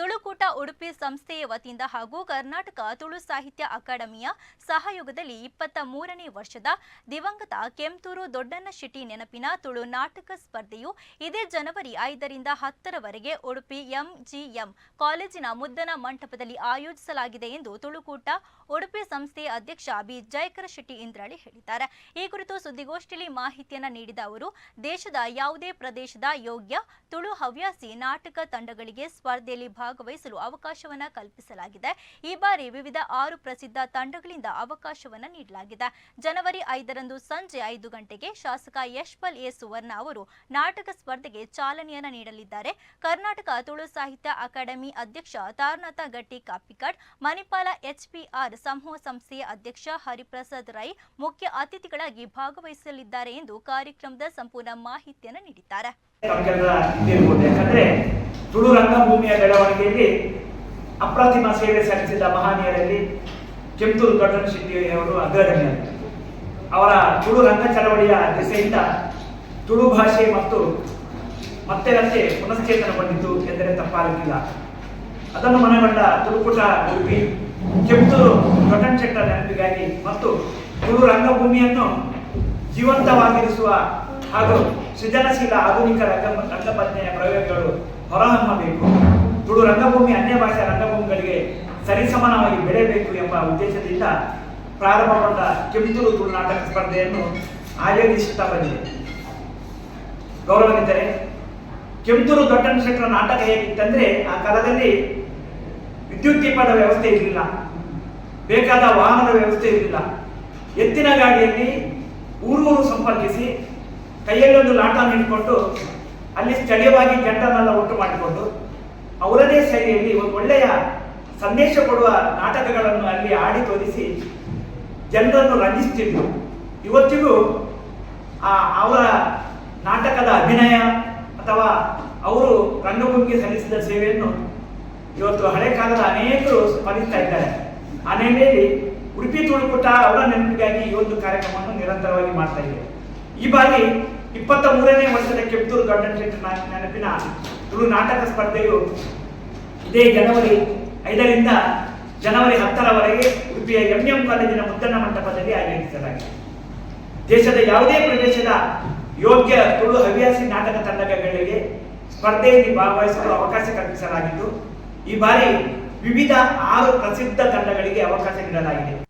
tú Tulu Koota Udupi ಸಂಸ್ಥೆಯ ವತಿಯಿಂದ ಹಾಗೂ ಕರ್ನಾಟಕ ತುಳು ಸಾಹಿತ್ಯ ಅಕಾಡೆಮಿಯ ಸಹಯೋಗದಲ್ಲಿ ಇಪ್ಪತ್ತ ಮೂರನೇ ವರ್ಷದ ದಿವಂಗತ ಕೆಂತೂರು ದೊಡ್ಡಣ್ಣ ಶೆಟ್ಟಿ ನೆನಪಿನ ತುಳು ನಾಟಕ ಸ್ಪರ್ಧೆಯು ಇದೇ ಜನವರಿ ಐದರಿಂದ ಹತ್ತರವರೆಗೆ ಉಡುಪಿ ಎಂಜಿಎಂ ಕಾಲೇಜಿನ ಮುದ್ದನ ಮಂಟಪದಲ್ಲಿ ಆಯೋಜಿಸಲಾಗಿದೆ ಎಂದು ತುಳುಕೂಟ ಉಡುಪಿ ಸಂಸ್ಥೆಯ ಅಧ್ಯಕ್ಷ ಬಿ ಜಯಕರ ಶೆಟ್ಟಿ ಇಂದ್ರಾಳಿ ಹೇಳಿದ್ದಾರೆ. ಈ ಕುರಿತು ಸುದ್ದಿಗೋಷ್ಠಿಯಲ್ಲಿ ಮಾಹಿತಿಯನ್ನು ನೀಡಿದ ಅವರು, ದೇಶದ ಯಾವುದೇ ಪ್ರದೇಶದ ಯೋಗ್ಯ ತುಳು ಹವ್ಯಾಸಿ ನಾಟಕ ತಂಡಗಳಿಗೆ ಸ್ಪರ್ಧೆಯಲ್ಲಿ ಭಾಗವಹಿಸಲು ಅವಕಾಶವನ್ನ ಕಲ್ಪಿಸಲಾಗಿದೆ. ಈ ಬಾರಿ ವಿವಿಧ ಆರು ಪ್ರಸಿದ್ಧ ತಂಡಗಳಿಂದ ಅವಕಾಶವನ್ನ ನೀಡಲಾಗಿದೆ. ಜನವರಿ ಐದರಂದು ಸಂಜೆ ಐದು ಗಂಟೆಗೆ ಶಾಸಕ ಯಶ್ಪಲ್ ಎ ಸುವರ್ಣ ಅವರು ನಾಟಕ ಸ್ಪರ್ಧೆಗೆ ಚಾಲನೆಯನ್ನು ನೀಡಲಿದ್ದಾರೆ. ಕರ್ನಾಟಕ ತುಳು ಸಾಹಿತ್ಯ ಅಕಾಡೆಮಿ ಅಧ್ಯಕ್ಷ ತಾರನಾಥ ಗಟ್ಟಿ ಕಾಪಿಕಾಡ್, ಮಣಿಪಾಲ ಎಚ್ಪಿಆರ್ ಸಮೂಹ ಸಂಸ್ಥೆಯ ಅಧ್ಯಕ್ಷ ಹರಿಪ್ರಸಾದ್ ರೈ ಮುಖ್ಯ ಅತಿಥಿಗಳಾಗಿ ಭಾಗವಹಿಸಲಿದ್ದಾರೆ ಎಂದು ಕಾರ್ಯಕ್ರಮದ ಸಂಪೂರ್ಣ ಮಾಹಿತಿಯನ್ನು ನೀಡಿದ್ದಾರೆ. ತುಳು ರಂಗಭೂಮಿಯ ಬೆಳವಣಿಗೆಯಲ್ಲಿ ಅಪ್ರತಿಮ ಸೇವೆ ಸಲ್ಲಿಸಿದ ಮಹನೀಯರಲ್ಲಿ ಕೆಂಪೂರು ದೊಡ್ಡನ ಶೆಟ್ಟಿಯವರು ಅಗ್ರಗಣ್ಯರು. ಅವರ ತುಳು ರಂಗ ಚಳವಳಿಯ ದಿಸೆಯಿಂದ ತುಳು ಭಾಷೆ ಮತ್ತು ಮತ್ತೆ ಮತ್ತೆ ಪುನಶ್ಚೇತನಗೊಂಡಿತು ಎಂದರೆ ತಪ್ಪಾಗುತ್ತಿಲ್ಲ ಅದನ್ನು ಮನಗೊಂಡ ತುಳುಕುಟ ಉಡುಪಿ ಕೆಂಪೂರು ದೊಡ್ಡನ ಶೆಟ್ಟ ನೆನಪಿಗಾಗಿ ಮತ್ತು ತುಳು ರಂಗಭೂಮಿಯನ್ನು ಜೀವಂತವಾಗಿರಿಸುವ ಹಾಗೂ ಸೃಜನಶೀಲ ಆಧುನಿಕ ರಂಗ ರಂಗಪತ್ನೆಯ ಪ್ರಯೋಗಗಳು ಹೊರಹೊಮ್ಮಬೇಕು. ತುಳು ರಂಗಭೂಮಿ ಅನ್ಯ ಭಾಷೆ ರಂಗಭೂಮಿಗಳಿಗೆ ಸರಿಸಮಾನವಾಗಿ ಬೆಳೆಯಬೇಕು ಎಂಬ ಉದ್ದೇಶದಿಂದ ಪ್ರಾರಂಭಗೊಂಡ ಕೆಂಪೂರು ತುಳು ನಾಟಕ ಸ್ಪರ್ಧೆಯನ್ನು ಆಯೋಜಿಸುತ್ತಾ ಬಂದಿದೆ. ಗೌರವವಿದ್ದರೆ ಕೆಂಪೂರು ದೊಡ್ಡನ ಶೆಟ್ಟರ ನಾಟಕ ಹೇಗಿತ್ತಂದ್ರೆ ಆ ಕಾಲದಲ್ಲಿ ವಿದ್ಯುತ್ ದೀಪದ ವ್ಯವಸ್ಥೆ ಇರಲಿಲ್ಲ. ಬೇಕಾದ ವಾಹನದ ವ್ಯವಸ್ಥೆ ಇರಲಿಲ್ಲ. ಎತ್ತಿನ ಗಾಡಿಯಲ್ಲಿ ಊರೂರು ಸಂಪರ್ಕಿಸಿ ಕೈಯಲ್ಲೊಂದು ಲಾಟ ನಿಂತ್ಕೊಂಡು ಅಲ್ಲಿ ಸ್ಥಳೀಯವಾಗಿ ಜನರನ್ನೆಲ್ಲ ಉಂಟು ಮಾಡಿಕೊಂಡು ಅವರದೇ ಶೈಲಿಯಲ್ಲಿ ಒಂದು ಒಳ್ಳೆಯ ಸಂದೇಶ ಕೊಡುವ ನಾಟಕಗಳನ್ನು ಅಲ್ಲಿ ಆಡಿ ತೋರಿಸಿ ಜನರನ್ನು ರಂಜಿಸ್ತಿದ್ರು. ಇವತ್ತಿಗೂ ಆ ಅವರ ನಾಟಕದ ಅಭಿನಯ ಅಥವಾ ಅವರು ರಂಗಭೂಮಿಗೆ ಸಲ್ಲಿಸಿದ ಸೇವೆಯನ್ನು ಇವತ್ತು ಹಳೆ ಕಾಲದ ಅನೇಕರು ಸ್ಮರಿಸ್ತಾ ಇದ್ದಾರೆ. ಆ ನೆಲೆಯಲ್ಲಿ ಉಡುಪಿ ತುಳುಕುಟ ಅವರ ನೆನಪಿಗಾಗಿ ಈ ಒಂದು ಕಾರ್ಯಕ್ರಮವನ್ನು ನಿರಂತರವಾಗಿ ಮಾಡ್ತಾ ಇದೆ ಈ ಬಾರಿ ಇಪ್ಪತ್ತ ಮೂರನೇ ವರ್ಷದ ಕೆಪ್ತೂರು ಗಾರ್ಡನ್ ಥಿಯೇಟರ್ ನೆನಪಿನ ತುಳು ನಾಟಕ ಸ್ಪರ್ಧೆಯು ಇದೇ ಜನವರಿ ಐದರಿಂದ ಜನವರಿ ಹತ್ತರವರೆಗೆ ಉಡುಪಿಯ ಎಂಎಂ ಕಾಲೇಜಿನ ಮುದ್ದಣ್ಣ ಮಂಟಪದಲ್ಲಿ ಆಯೋಜಿಸಲಾಗಿದೆ. ದೇಶದ ಯಾವುದೇ ಪ್ರದೇಶದ ಯೋಗ್ಯ, ತುಳು, ಹವ್ಯಾಸಿ ನಾಟಕ ತಂಡಗಳಿಗೆ ಸ್ಪರ್ಧೆಯಲ್ಲಿ ಭಾಗವಹಿಸಲು ಅವಕಾಶ ಕಲ್ಪಿಸಲಾಗಿದ್ದು, ಈ ಬಾರಿ ವಿವಿಧ ಆರು ಪ್ರಸಿದ್ಧ ತಂಡಗಳಿಗೆ ಅವಕಾಶ ನೀಡಲಾಗಿದೆ.